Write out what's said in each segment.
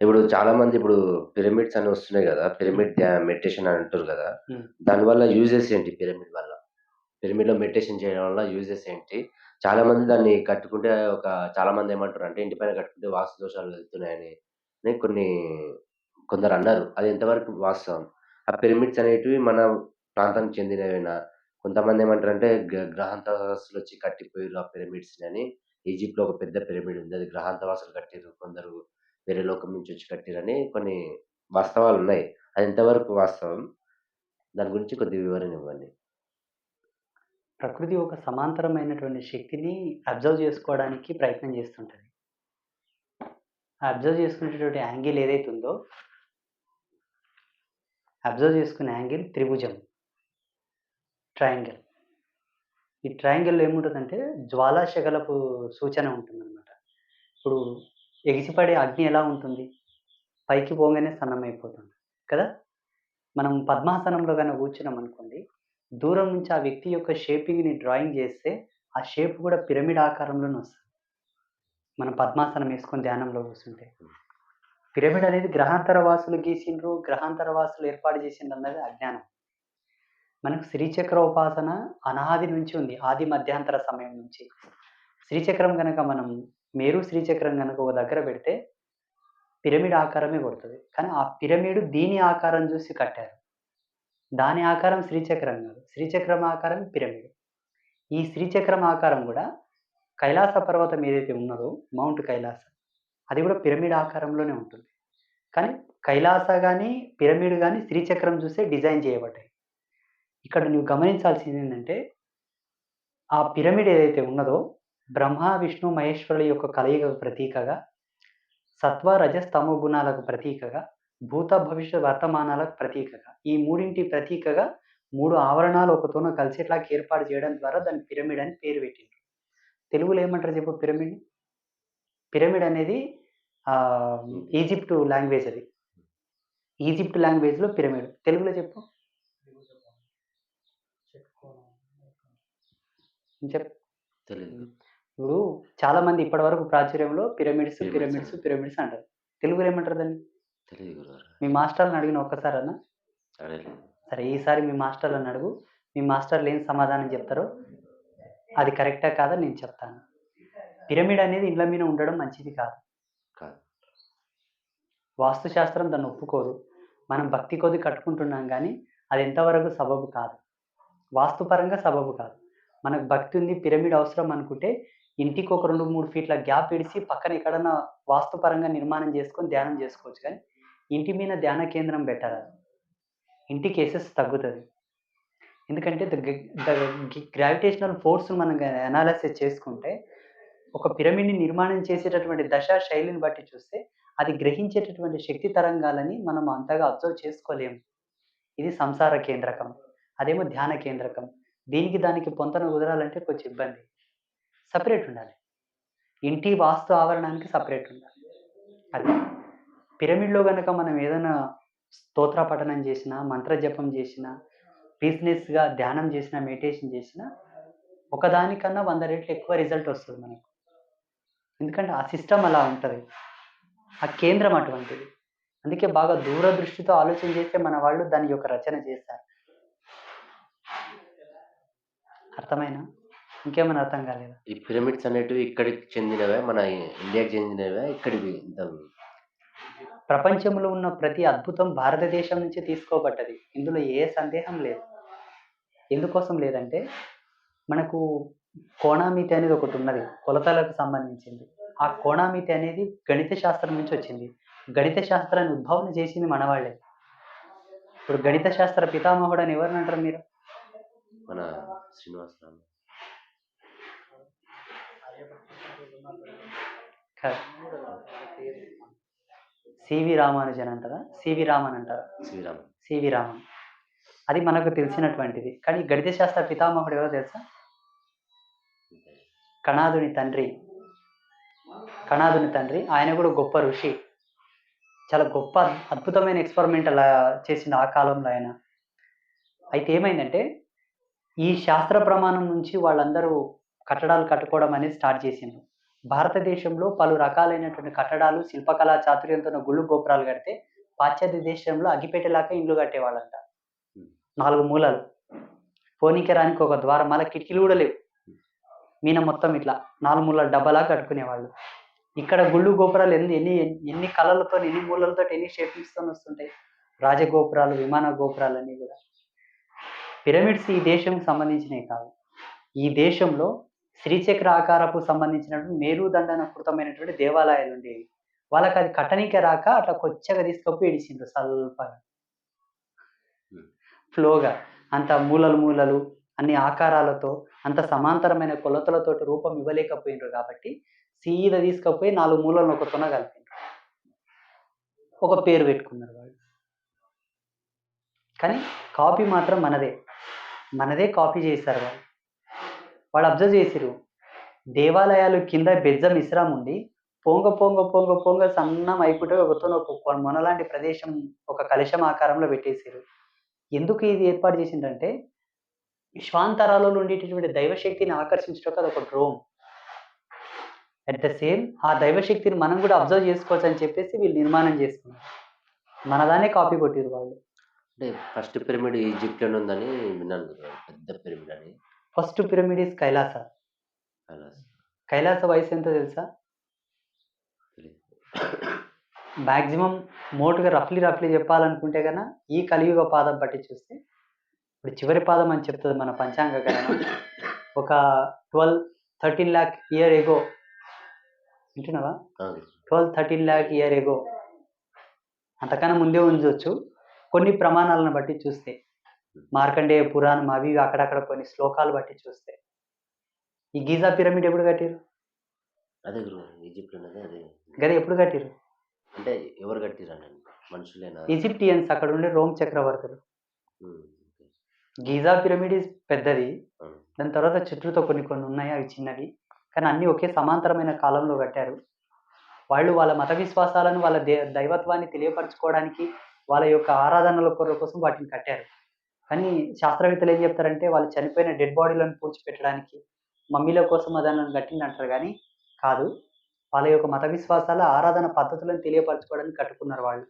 ఇప్పుడు చాలా మంది ఇప్పుడు పిరమిడ్స్ అని వస్తున్నాయి గదా! పిరమిడ్ మెడిటేషన్ అని అంటుర్రు గదా! హ్మ్. దానివల్ల యూజెస్ ఏంటి పిరమిడ్ వల్ల? పిరమిడ్‌లో మెడిటేషన్ చేయడం వల్ల యూజెస్ ఏంటి? చాలా మంది దాన్ని కట్టుకుంటే ఒక చాలా మంది ఏమంటారంటే ఇంటి పైన కట్టుకుంటే వాస్తు దోషాలు వెళ్తున్నాయని అని కొన్ని కొందరన్నారు. అది ఎంతవరకు వాస్తవం? ఆ పిరమిడ్స్ అనేటివి మన ప్రాంతానికి చెందినవేనా? కొంతమంది ఏమంటారంటే గ గ్రహాంతవాసులొచ్చి కట్టిపోయిర్రు ఆ పిరమిడ్స్‌ని అని ఈజిప్ట్‌లో ఒక పెద్ద పిరమిడ్ ఉంది. అది గ్రహాంతవాసులు కట్టిర్రు. కొందరు వేరే లోకం నుంచి వచ్చి కట్టిరని కొన్ని వాస్తవాలు ఉన్నాయి అది ఎంతవరకు వాస్తవం? దాని గురించి కొద్దిగా వివరణ ఇవ్వండి. ప్రకృతి ఒక సమాంతరమైనటువంటి శక్తిని అబ్జర్వ్ చేసుకోవడానికి ప్రయత్నం చేస్తుంటుంది అబ్జర్వ్ చేసుకునేటటువంటి యాంగిల్ ఏదైతే ఉందో అబ్జర్వ్ చేసుకునే యాంగిల్ త్రిభుజం. ట్రయాంగిల్. ఈ ట్రయాంగిల్‌లో ఏముంటుందంటే జ్వాలాశగలపు సూచన ఉంటుందన్నమాట ఇప్పుడు ఎగిసిపడే అగ్ని ఎలా ఉంటుంది? పైకి పోగానే సన్నమైపోతుంది. కదా! మనం పద్మాసనంలో కనుక కూర్చున్నాం అనుకోండి దూరం నుంచి ఆ వ్యక్తి యొక్క షేపింగ్‌ని డ్రాయింగ్ చేస్తే, ఆ షేప్ కూడా పిరమిడ్ ఆకారంలోనే వస్తుంది మనం పద్మాసనం వేసుకొని ధ్యానంలో కూర్చుంటే. పిరమిడ్ అనేది గ్రహాంతర వాసులు గీసిండ్రు, గ్రహాంతర వాసులు ఏర్పాటు చేసిండ్రన్నది అజ్ఞానం. మనకు శ్రీచక్ర ఉపాసన అనాది నుంచి ఉంది. ఆది మధ్యాంతర సమయం నుంచి. శ్రీచక్రం కనుక మనం మేరు శ్రీచక్రం కనుక ఒక దగ్గర పెడితే పిరమిడ్ ఆకారమే కొడుతుంది కానీ ఆ పిరమిడ్ దీని ఆకారం చూసి కట్టారు. దాని ఆకారం శ్రీచక్రం కాదు. శ్రీచక్రం ఆకారం పిరమిడ్. ఈ శ్రీచక్రం ఆకారం కూడా కైలాస పర్వతం ఏదైతే ఉన్నదో మౌంట్ కైలాస. అది కూడా పిరమిడ్ ఆకారంలోనే ఉంటుంది. కానీ కైలాస కానీ పిరమిడ్ కానీ శ్రీచక్రం చూసే డిజైన్ చేయబడ్డాయి. ఇక్కడ నువ్వు గమనించాల్సింది ఏంటంటే ఆ పిరమిడ్ ఏదైతే ఉన్నదో బ్రహ్మ, విష్ణు, మహేశ్వరుల యొక్క కలయికకు ప్రతీకగా, సత్వ, రజస్, తమో గుణాలకు ప్రతీకగా, భూత, భవిష్యత్, వర్తమానాలకు ప్రతీకగా, ఈ మూడింటి ప్రతీకగా 3 ఆవరణాలు ఒకతోన కలిసేట్లాగా ఏర్పాటు చేయడం ద్వారా దాన్ని పిరమిడ్ అని పేరు పెట్టిండ్రు. తెలుగులో ఏమంటారు చెప్పు పిరమిడ్‌ని? పిరమిడ్ అనేది ఈజిప్ట్ లాంగ్వేజ్ అది. ఈజిప్ట్ లాంగ్వేజ్‌లో పిరమిడ్. తెలుగులో చెప్పు? చెప్పు. ఇప్పుడు చాలా మంది ఇప్పటివరకు ప్రాచుర్యంలో పిరమిడ్స్, పిరమిడ్స్ పిరమిడ్స్, అంటారు. తెలుగులో ఏమంటారు దాన్ని? మీ మాస్టర్‌ని అడిగిన ఒక్కసారన్నా? అడగలేదు. సరే ఈసారి మీ మాస్టర్‌లని అడుగు. మీ మాస్టర్‌లు ఏం సమాధానం చెప్తారో అది కరెక్టా కాదా నేను చెప్తాను. పిరమిడ్ అనేది ఇండ్ల మీద ఉండడం మంచిది కాదు. కాదు. వాస్తు శాస్త్రం దాన్ని ఒప్పుకోదు. మనం భక్తి కొద్దీ కట్టుకుంటున్నాం గానీ, అది ఎంతవరకు సబబు కాదు. వాస్తుపరంగా సబబు కాదు. మనకు భక్తి ఉంది, పిరమిడ్ అవసరం అనుకుంటే ఇంటికి ఒక 2, 3 ఫీట్ల గ్యాప్ ఇడిసి పక్కన ఎక్కడన్నా వాస్తుపరంగా నిర్మాణం చేసుకొని ధ్యానం చేసుకోవచ్చు కానీ, ఇంటి మీద ధ్యాన కేంద్రం పెట్టరాదు. ఇంటి కేసెస్ తగ్గుతుంది ఎందుకంటే ద గ గ్రావిటేషనల్ ఫోర్స్ మనం గ అనాలిసిస్ చేసుకుంటే, ఒక పిరమిడ్‌ని నిర్మాణం చేసేటటువంటి దశ, శైలిని బట్టి చూస్తే, అది గ్రహించేటటువంటి శక్తి తరంగాలని మనం అంతగా అబ్జర్వ్ చేసుకోలేము. ఇది సంసార కేంద్రకం. అదేమో ధ్యాన కేంద్రకం. దీనికి దానికి పొంతన కుదరాలంటే కొంచెం ఇబ్బంది. సపరేట్ ఉండాలి. ఇంటి వాస్తు ఆవరణానికి సపరేట్ ఉండాలి. అది. పిరమిడ్‌లో కనుక మనం ఏదైనా స్తోత్ర పఠనం చేసినా, మంత్ర జపం చేసినా, బిజినెస్గా ధ్యానం చేసినా, మెడిటేషన్ చేసినా, ఒకదానికన్నా వంద రెట్లు ఎక్కువ రిజల్ట్ వస్తుంది మనకు. ఎందుకంటే ఆ సిస్టమ్ అలా ఉంటుంది ఆ కేంద్రం అటువంటిది. అందుకే బాగా దూరదృష్టితో ఆలోచన చేస్తే మన వాళ్ళు దాని యొక్క రచన చేస్తారు అర్థమైనా? ఇంకేమైనా అర్థం కాలేదా? ఈ పిరమిడ్స్ అనేటివి ఇక్కడికి చెందినవా? మన ఇండియాకి చెందినవా? ఇక్కడివి ఇంత ప్రపంచంలో ఉన్న ప్రతి అద్భుతం భారతదేశం నుంచి తీసుకోబడ్డది. ఇందులో ఏ సందేహం లేదు. ఎందుకోసం లేదంటే, మనకు కోణామితి అనేది ఒకటున్నది. కొలతలకు సంబంధించింది. ఆ కోణామితి అనేది గణిత శాస్త్రం నుంచి వచ్చింది. గణిత శాస్త్రాన్ని ఉద్భవన చేసింది మనవాళ్ళే. ఇప్పుడు గణిత శాస్త్ర పితామహుడు అని ఎవరినంటారు మీరు? మన శ్రీనివాసరావు. సివి రామానుజన్ అంటారా? సివి రామన్ అంటారా? శ్రీరామ్. C V Raman. అది మనకు తెలిసినటువంటిది. కానీ గణిత శాస్త్ర పితామహుడు ఎవరో తెలుసా? కణాదుని తండ్రి. కణాదుని తండ్రి. ఆయన కూడా గొప్ప ఋషి. చాలా గొప్ప అద్భుతమైన ఎక్స్‌పెరిమెంట్ అలా చేసిండు ఆ కాలంలో ఆయన. అయితే ఏమైందంటే, ఈ శాస్త్ర ప్రమాణం నుంచి వాళ్ళందరూ కట్టడాలు కట్టుకోవడం అనేది స్టార్ట్ చేసిండ్రు. భారతదేశంలో పలు రకాలైనటువంటి కట్టడాలు శిల్పకళా చాతుర్యంతో ఉన్న గుళ్ళు గోపురాలు కడితే పాశ్చాత్య దేశంలో అగ్గిపెట్టెలాగా ఇండ్లు కట్టేవాళ్ళంట. నాలుగు మూలలు. పోనీకరానికి ఒక ద్వారం మళ్ళీ కిటికీలు కూడా లేవు. మీన మొత్తం ఇట్లా నాలుగు మూలలు డబ్బలా కట్టుకునేవాళ్ళు. ఇక్కడ గుళ్ళు గోపురాలు ఎన్ని ఎన్ని ఎన్ని కళలతో ఎన్ని మూలలతో ఎన్ని షేపింగ్స్తో వస్తుంటాయి? రాజగోపురాలు విమాన గోపురాలు అన్నీ కూడా. పిరమిడ్స్ ఈ దేశంకి సంబంధించినవి కాదు. ఈ దేశంలో శ్రీచక్ర ఆకారపు సంబంధించినటువంటి మేరుదండన కృతమైనటువంటి దేవాలయాలు ఉండేవి వాళ్ళకి అది కట్టనీకే రాక అట్లా కొచ్చగా తీసుకపోయి ఇడిచిండ్రు స్వల్పగా ఫ్లోగా అంత మూలలు మూలలు అన్ని ఆకారాలతో అంత సమాంతరమైన కొలతలతోటి రూపం ఇవ్వలేకపోయినరు కాబట్టి సీద తీసుకపోయి నాలుగు మూలలను ఒక తొన కలిపిండ్రు ఒక పేరు పెట్టుకున్నారు వాళ్ళు. కానీ కాపీ మాత్రం మనదే. మనదే కాపీ చేశారు వాళ్ళు. వాళ్ళు అబ్జర్వ్ చేసిరు దేవాలయాలు కింద బెజ్జం ఇస్రాం ఉండి పొంగ పొంగ పొంగ పొంగ సన్నం అయిపోతే ఒకతో ఒక మొనలాంటి ప్రదేశం ఒక కలశం ఆకారంలో పెట్టేసారు ఎందుకు ఇది ఏర్పాటు చేసిందంటే విశ్వాంతరాలలో ఉండేటటువంటి దైవశక్తిని ఆకర్షించడానికి అది ఒక డ్రోమ్ అట్ ద సేమ్ ఆ దైవశక్తిని మనం కూడా అబ్జర్వ్ చేసుకోవచ్చు అని చెప్పేసి వీళ్ళు నిర్మాణం చేసుకున్నారు. మనదానే కాపీ కొట్టిరు వాళ్ళు. అంటే ఫస్ట్ పిరమిడ్ ఈజిప్ట్లోనే ఉందని విన్నాను పెద్ద పిరమిడ్ అని. First pyramid is Kailasa. Kailasa. వయసు ఎంతో తెలుసా. మ్యాక్సిమం మోటుగా రఫ్లీ రఫ్లీ చెప్పాలనుకుంటే కన్నా ఈ కలియుగ పాదం బట్టి చూస్తే ఇప్పుడు చివరి పాదం అని చెప్తుంది మన పంచాంగ గణన ఒక twelve thirteen lakh year ago. వింటున్నావా? Twelve thirteen lakh year ago. అంతకన్నా ముందే ఉంచవచ్చు కొన్ని ప్రమాణాలను బట్టి చూస్తే. మార్కండేయ పురాణం అవి అక్కడక్కడ కొన్ని శ్లోకాలు బట్టి చూస్తే. ఈ గీజా పిరమిడ్ ఎప్పుడు కట్టిరు? అదే ఈజిప్ట్లోనే అదే. గది ఎప్పుడు కట్టిరు? అంటే ఎవరు కట్టిరండి? మనుషులేనా? ఈజిప్టియన్స్ అక్కడ ఉండే రోమ్ చక్రవర్తులు. గీజా పిరమిడ్ పెద్దది. దాని తర్వాత చుట్టూతో కొన్ని కొన్ని ఉన్నాయి అవి చిన్నవి. కానీ అన్నీ ఒకే సమాంతరమైన కాలంలో కట్టారు. వాళ్ళు వాళ్ళ మత విశ్వాసాలను వాళ్ళ దైవత్వాన్ని తెలియపరచుకోవడానికి వాళ్ళ యొక్క ఆరాధనల కొర కోసం వాటిని కట్టారు. కానీ శాస్త్రవేత్తలు ఏం చెప్తారంటే వాళ్ళు చనిపోయిన డెడ్ బాడీలను పూడ్చిపెట్టడానికి మమ్మీల కోసం అదనని కట్టింది అంటారు. కానీ కాదు. వాళ్ళ యొక్క మత విశ్వాసాల ఆరాధన పద్ధతులను తెలియపరచుకోవడానికి కట్టుకున్నారు వాళ్ళు.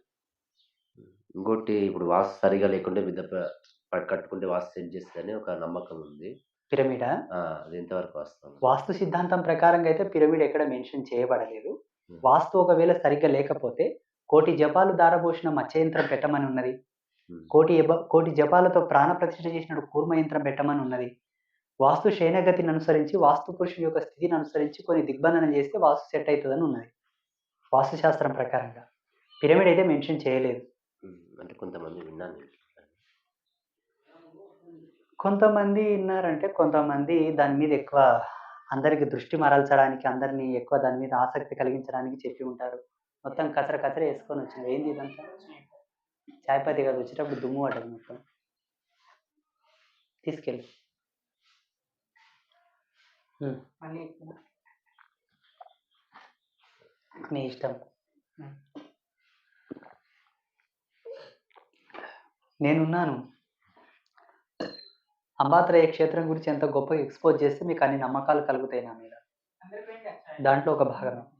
ఇంకోటి ఇప్పుడు వాస్తు సరిగా లేకుంటే బిడ్డ ప- ప- కట్టుకుంటే వాస్తు సెట్ చేస్తుందని ఒక నమ్మకం ఉంది. పిరమిడా? అది ఎంతవరకు వాస్తవం? వాస్తు సిద్ధాంతం ప్రకారంగా అయితే పిరమిడ్ ఎక్కడ మెన్షన్ చేయబడలేదు. వాస్తు ఒకవేళ సరిగ్గా లేకపోతే కోటి జపాలు దారబోసిన మత్స్య యంత్రం పెట్టమని ఉన్నది. కోటి కోటి జపాలతో ప్రాణ ప్రతిష్ఠ చేసిన కూర్మ యంత్రం పెట్టమని ఉన్నది. వాస్తు శయనగతిని అనుసరించి వాస్తు పురుషుని యొక్క స్థితిని అనుసరించి కొన్ని దిగ్బంధనం చేస్తే వాస్తు సెట్ అవుతుందని ఉన్నది. వాస్తు శాస్త్రం ప్రకారంగా. పిరమిడ్ అయితే మెన్షన్ చేయలేదు. అంటే కొంతమంది విన్నాను నేను. కొంతమంది విన్నారంటే కొంతమంది దాని మీద ఎక్కువ అందరికి దృష్టి మరల్చడానికి అందరినీ ఎక్కువ దాని మీద ఆసక్తి కలిగించడానికి చెప్పి ఉంటారు. మొత్తం కచర కచర వేసుకొని వచ్చింది ఏంది ఇదంతా? చాయ్ పత్తి కాదు వచ్చేటప్పుడు దుమ్ము పడ్డది మొత్తం. తీసుకెళ్ళి. మీ ఇష్టం. నేనున్నాను. అంబాత్రయ క్షేత్రం గురించి ఎంత గొప్పగా ఎక్స్పోజ్ చేస్తే మీకు అన్ని నమ్మకాలు కలుగుతాయి నా మీద. దాంట్లో ఒక భాగం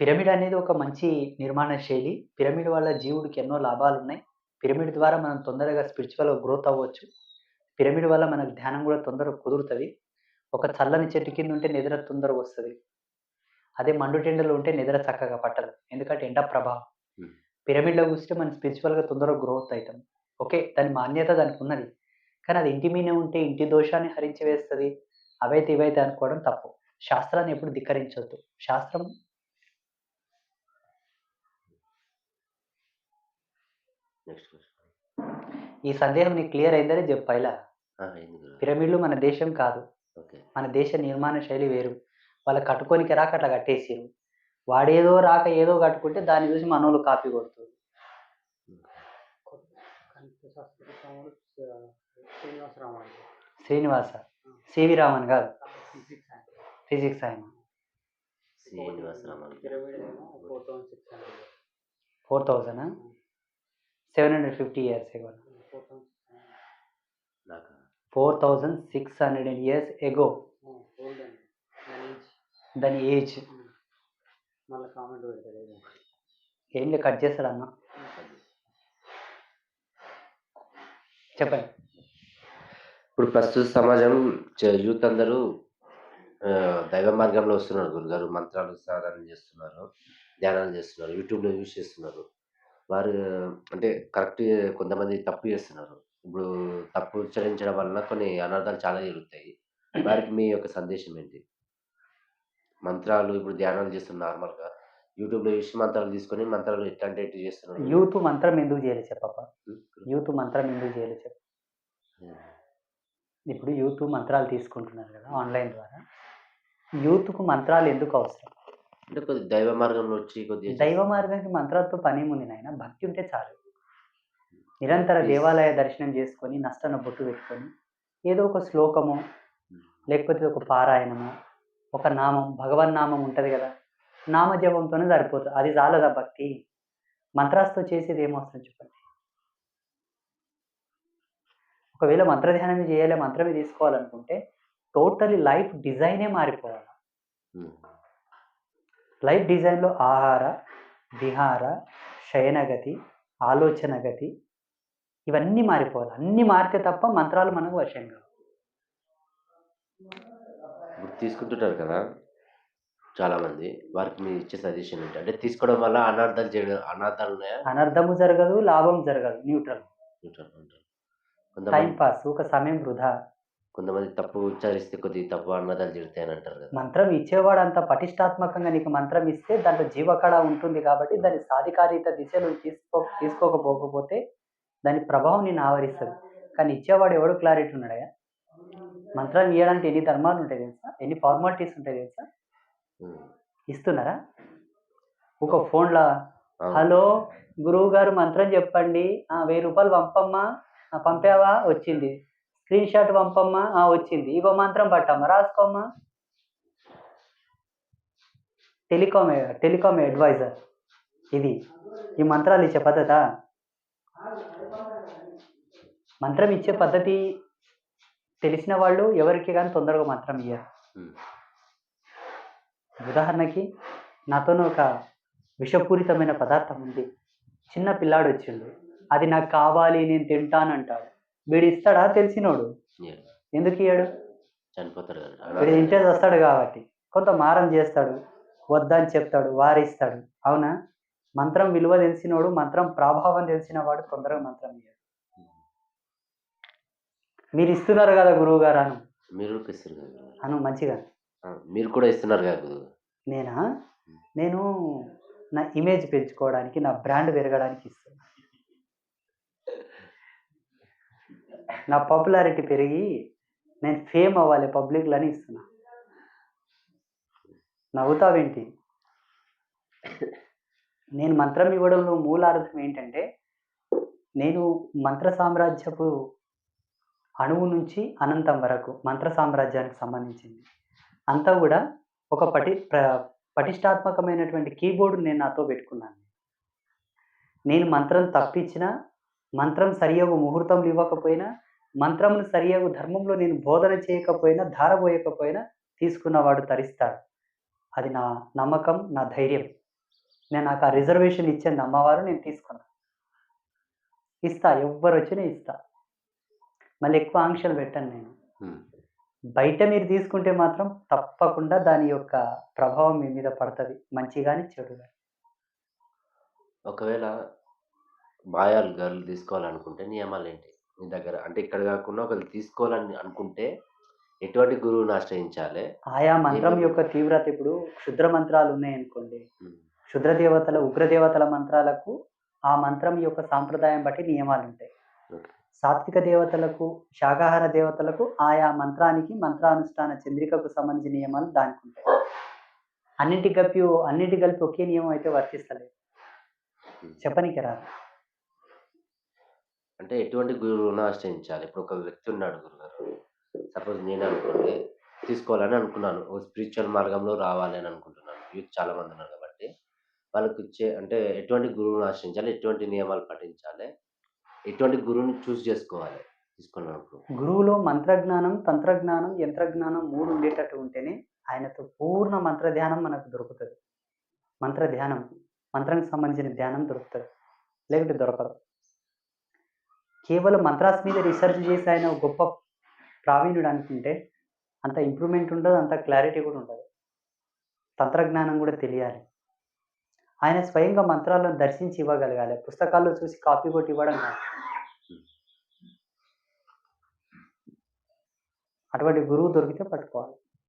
పిరమిడ్ అనేది ఒక మంచి నిర్మాణ శైలి. పిరమిడ్ వల్ల జీవుడికి ఎన్నో లాభాలు ఉన్నాయి పిరమిడ్ ద్వారా మనం తొందరగా స్పిరిచువల్గా గ్రోత్ అవ్వచ్చు. పిరమిడ్ వల్ల మనకు ధ్యానం కూడా తొందరగా కుదురుతుంది. ఒక చల్లని చెట్టు కింద ఉంటే నిద్ర తొందరగా వస్తుంది. అదే మండుటెండలో ఉంటే నిద్ర చక్కగా పట్టదు. ఎందుకంటే ఎండ ప్రభావం. పిరమిడ్లో కూర్చుంటే మనం స్పిరిచువల్గా తొందరగా గ్రోత్ అవుతాం. ఓకే దాని మాన్యత దానికి ఉన్నది. కానీ అది ఇంటి మీదే ఉంటే ఇంటి దోషాన్ని హరించి వేస్తుంది. అవైతే ఇవైతే అనుకోవడం తప్పు. శాస్త్రాన్ని ఎప్పుడు ధిక్కరించవద్దు శాస్త్రం నెక్స్ట్ క్వశ్చన్ ఈ సందేహం నీకు క్లియర్ అయిందని చెప్పు గురుగారు. పిరమిడ్లు మన దేశం కాదు. ఓకే. మన దేశ నిర్మాణ శైలి వేరు. వాళ్ళ కట్టుకోనికి రాక అట్లా కట్టేసారు. వాడేదో రాక ఏదో కట్టుకుంటే దాన్ని చూసి మనోళ్ళు కాపీ కొడుతుంది శ్రీనివాస. సివి రామన్ కాదు. ఫిజిక్స్ ఆయన. Four thousand seven hundred fifty years ago four thousand six hundred years ago దాని ఏజ్ మళ్ళీ కామెంట్ ఏం లేదు కట్ చేస్తాడు అన్న. చెప్పండి. ఇప్పుడు ప్రస్తుత సమాజం యూత్ అందరూ దైవ మార్గంలో వస్తున్నారు గురుగారు. మంత్రాలు సాధన చేస్తున్నారు ధ్యానాలు చేస్తున్నారు యూట్యూబ్లో యూజ్ చేస్తున్నారు. వారు అంటే కరెక్ట్ కొంతమంది తప్పు చేస్తున్నారు. ఇప్పుడు తప్పు ఉచ్చరించడం వలన కొన్ని అనర్థాలు చాలా జరుగుతాయి. వారికి మీ యొక్క సందేశం ఏంటి? మంత్రాలు ఇప్పుడు ధ్యానాలు చేస్తున్నారు నార్మల్గా యూట్యూబ్లో చూసి మంత్రాలు తీసుకొని మంత్రాలు ఎట్లా అంటే ఎట్లా చేస్తున్నారు యూత్ మంత్రం ఎందుకు చేయాలి చెప్పప్ప ఉం? యూత్ మంత్రం. ఎందుకు చేయాలి చెప్పు. ఇప్పుడు యూత్ మంత్రాలు తీసుకుంటున్నారు కదా ఆన్లైన్ ద్వారా. యూత్కు మంత్రాలు ఎందుకు అవసరం? అంటే కొద్ది దైవ మార్గంలో వచ్చి కొద్దిగా దైవ మార్గానికి మంత్రాలతో పని ఏముంది నాయన? భక్తి ఉంటే చాలు. నిరంతర. దేవాలయ దర్శనం చేసుకొని నష్టన బొట్టు పెట్టుకొని ఏదో ఒక శ్లోకము లేకపోతే ఒక పారాయణము ఒక నామం భగవన్ నామం ఉంటుంది కదా? నామజపంతోనే సరిపోతుంది అది చాలదా భక్తి? మంత్రాస్తో చేసేది ఏమవసరం చెప్పండి. ఒకవేళ మంత్రధ్యానమే చేయాలి మంత్రమే తీసుకోవాలనుకుంటే టోటలీ లైఫ్ డిజైనే మారిపోవాలి. లైఫ్ డిజైన్లో ఆహార విహార శయనగతి ఆలోచన గతి ఇవన్నీ మారిపోవాలి. అన్నీ మారితే తప్ప మంత్రాలు మనకు వశం కావు. తీసుకుంటుంటారు కదా చాలా మంది వారికి మీరు ఇచ్చే సజెషన్ ఏంటి? అంటే తీసుకోవడం వల్ల అనార్థాలు చేయడం అనార్థాలు ఉన్నాయా? అనర్థము జరగదు లాభం జరగదు న్యూట్రల్ ఉంటారు. టైం పాస్ ఒక సమయం వృధా. కొంతమంది తప్పు ఉచ్చరిస్తే కొద్దిగా తప్పు అనార్థాలు జరుగుతాయని అంటారు కదా. మంత్రం ఇచ్చేవాడు అంత పటిష్టాత్మకంగా నీకు మంత్రం ఇస్తే దాంట్లో జీవకళ ఉంటుంది కాబట్టి దాని సాధికారిత దిశలో తీసుకో తీసుకోకపోకపోతే దాని ప్రభావం నేను ఆవరిస్తుంది. కానీ ఇచ్చేవాడు ఎవడు క్లారిటీ ఉన్నాడా మంత్రం ఇవ్వడానికి ఎన్ని ధర్మాలు ఉంటాయి తెలుసా? ఎన్ని ఫార్మాలిటీస్ ఉంటాయి తెలుసా. ఇస్తున్నారా? ఒక ఫోన్లో. హలో గురువు గారు మంత్రం చెప్పండి. వెయ్యి రూపాయలు పంపమ్మా. పంపావా? వచ్చింది. స్క్రీన్ షాట్ పంపమ్మా? వచ్చింది. ఇగో మంత్రం పట్టమ్మా. రాసుకోమ్మా. Telecom telecom adviser. ఇది. ఈ మంత్రాలు ఇచ్చే పద్ధత? మంత్రం ఇచ్చే పద్ధతి తెలిసిన వాళ్ళు ఎవరికి కానీ తొందరగా మంత్రం ఇయ్యరు. ఉదాహరణకి నాతోనే ఒక విషపూరితమైన పదార్థం ఉంది. చిన్న పిల్లాడు వచ్చిండు అది నాకు కావాలి నేను తింటానంటాడు. వీడు ఇస్తాడా తెలిసినోడు. ఎందుకు ఇయ్యాడు? చనిపోతారు కదా. వీడు. తింటే వస్తాడు కాబట్టి. కొంత మారం చేస్తాడు వద్దని చెప్తాడు వారిస్తాడు. అవునా? మంత్రం విలువ తెలిసినోడు మంత్రం ప్రభావం తెలిసిన వాడు తొందరగా మంత్రం ఇయ్యాడు. మీరు ఇస్తున్నారు కదా గురువు గారు అను. మీరు. అను మంచిగా. మీరు కూడా ఇస్తున్నారు కదా. నేనా? నేను నా ఇమేజ్ పెంచుకోవడానికి నా బ్రాండ్ పెరగడానికి ఇస్తున్నా నా పాపులారిటీ పెరిగి నేను ఫేమ్ అవ్వాలి పబ్లిక్లో అని ఇస్తున్నా. నవ్వుతావేంటి? నేను మంత్రం ఇవ్వడంలో మూలార్థం ఏంటంటే నేను మంత్ర సామ్రాజ్యపు అణువు నుంచి అనంతం వరకు మంత్ర సామ్రాజ్యానికి సంబంధించింది. అంతా కూడా ఒక పటి ప్ర పటిష్టాత్మకమైనటువంటి కీబోర్డు నేను నాతో పెట్టుకున్నాను. నేను మంత్రం తప్పించిన మంత్రం సరియగు ముహూర్తంలో ఇవ్వకపోయినా మంత్రమును సరియగు ధర్మంలో నేను బోధన చేయకపోయినా ధారపోయకపోయినా తీసుకున్నవాడు తరిస్తాడు. అది నా నమ్మకం నా ధైర్యం. నేను నాకు ఆ రిజర్వేషన్ ఇచ్చింది అమ్మవారు నేను తీసుకున్నా. ఇస్తా ఎవ్వరు వచ్చినా ఇస్తా. మళ్ళీ ఎక్కువ ఆంక్షలు పెట్టాను నేను. బయట మీరు తీసుకుంటే మాత్రం తప్పకుండా దాని యొక్క ప్రభావం మీ మీద పడుతుంది మంచి కానీ చెడు కానీ ఒకవేళ బాయాలు గర్ల్ తీసుకోవాలనుకుంటే నియమాలు ఏంటి మీ దగ్గర అంటే ఇక్కడ కాకుండా ఒకరు తీసుకోవాలని అనుకుంటే ఎటువంటి గురువుని ఆశ్రయించాలి ఆయా మంత్రం? యొక్క తీవ్రత ఇప్పుడు క్షుద్ర మంత్రాలు ఉన్నాయనుకోండి. క్షుద్ర దేవతల ఉగ్రదేవతల మంత్రాలకు ఆ మంత్రం యొక్క సాంప్రదాయం బట్టి నియమాలు ఉంటాయి ఓకే. సాత్విక దేవతలకు శాకాహార దేవతలకు ఆయా మంత్రానికి మంత్రానుష్ఠాన చంద్రికకు సంబంధించిన నియమాలు దానికి ఉంటాయి అన్నింటి కలిపి అన్నింటి కలిపి ఒకే నియమం అయితే వర్తిస్తలేదు. చెప్పనికి రాదు అంటే ఎటువంటి గురువును ఆశ్రయించాలి ఇప్పుడు ఒక వ్యక్తి ఉన్నాడు గురుగారు సపోజ్ నేను అనుకోండి తీసుకోవాలని అనుకున్నాను ఒక స్పిరిచువల్ మార్గంలో రావాలి అని అనుకుంటున్నాను యూత్ చాలా మంది ఉన్నారు కాబట్టి వాళ్ళకి ఇచ్చే అంటే ఎటువంటి గురువును ఆశ్రయించాలి ఎటువంటి నియమాలు పాటించాలి ఎటువంటి గురువుని చూస్ చేసుకోవాలి తీసుకున్నప్పుడు. గురువులో మంత్రజ్ఞానం, తంత్రజ్ఞానం, యంత్రజ్ఞానం మూడు ఉండేటట్టు ఉంటేనే ఆయనతో పూర్ణ మంత్ర ధ్యానం మనకు దొరుకుతుంది మంత్ర ధ్యానం. మంత్రానికి సంబంధించిన ధ్యానం దొరుకుతుంది లేకుంటే దొరకదు. కేవలం మంత్రాస్ మీద రీసెర్చ్ చేసి ఆయన గొప్ప ప్రావీణ్యుడు అనుకుంటే అంత ఇంప్రూవ్‌మెంట్ ఉండదు. అంత క్లారిటీ కూడా ఉండదు. తంత్రజ్ఞానం కూడా తెలియాలి. ఆయన స్వయంగా మంత్రాలను దర్శించి ఇవ్వగలగాలి. పుస్తకాల్లో చూసి కాపీ కొట్టి ఇవ్వడం కాదు. అటువంటి గురువు దొరికితే పట్టుకోవాలి.